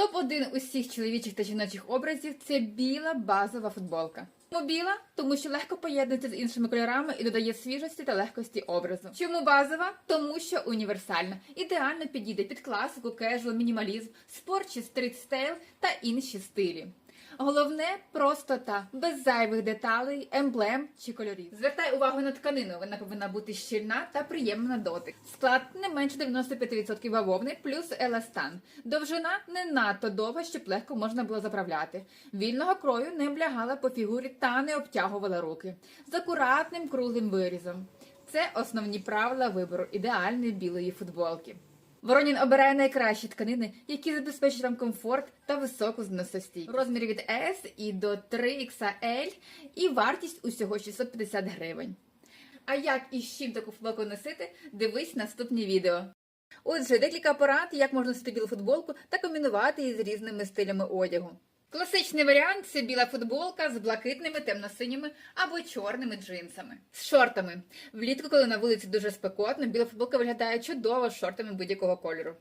Топ-1 усіх чоловічих та жіночих образів це біла базова футболка. Чому біла? Тому що легко поєднується з іншими кольорами і додає свіжості та легкості образу. Чому базова? Тому що універсальна. Ідеально підійде під класику, кежу, мінімалізм, спорт чи стріт-стейл та інші стилі. Головне простота, без зайвих деталей, емблем чи кольорів. Звертай увагу на тканину. Вона повинна бути щільна та приємна на дотик. Склад не менше 95% бавовни плюс еластан. Довжина не надто довга, щоб легко можна було заправляти. Вільного крою не облягала по фігурі та не обтягувала руки. З акуратним круглим вирізом. Це основні правила вибору ідеальної білої футболки. Воронін обирає найкращі тканини, які забезпечать вам комфорт та високу зносостійкість. Розмір від S і до 3XL і вартість усього 650 гривень. А як і з чим таку футболку носити, дивись наступні відео. Отже, декілька порад, як можна носити білу футболку та комбінувати її з різними стилями одягу. Класичний варіант це біла футболка з блакитними, темно-синіми або чорними джинсами. З шортами. Влітку, коли на вулиці дуже спекотно, біла футболка виглядає чудово з шортами будь-якого кольору.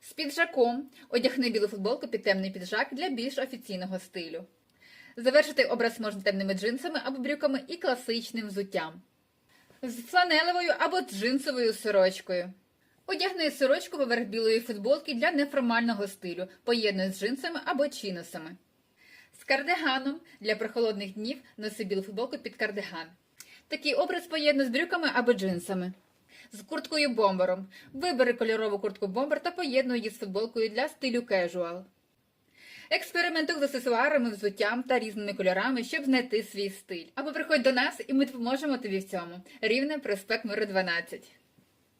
З піджаком одягни білу футболку під темний піджак для більш офіційного стилю. Завершити образ можна темними джинсами або брюками і класичним взуттям. З фланелевою або джинсовою сорочкою. Одягни сорочку поверх білої футболки для неформального стилю, поєднуй з джинсами або чиносами. З кардиганом для прохолодних днів носи білу футболку під кардиган. Такий образ поєднуй з брюками або джинсами. З курткою бомбером. Вибери кольорову куртку бомбер та поєднуй її з футболкою для стилю кежуал. Експериментуй з аксесуарами, взуттям та різними кольорами, щоб знайти свій стиль. Або приходь до нас, і ми допоможемо тобі в цьому. Рівне проспект Миру 12.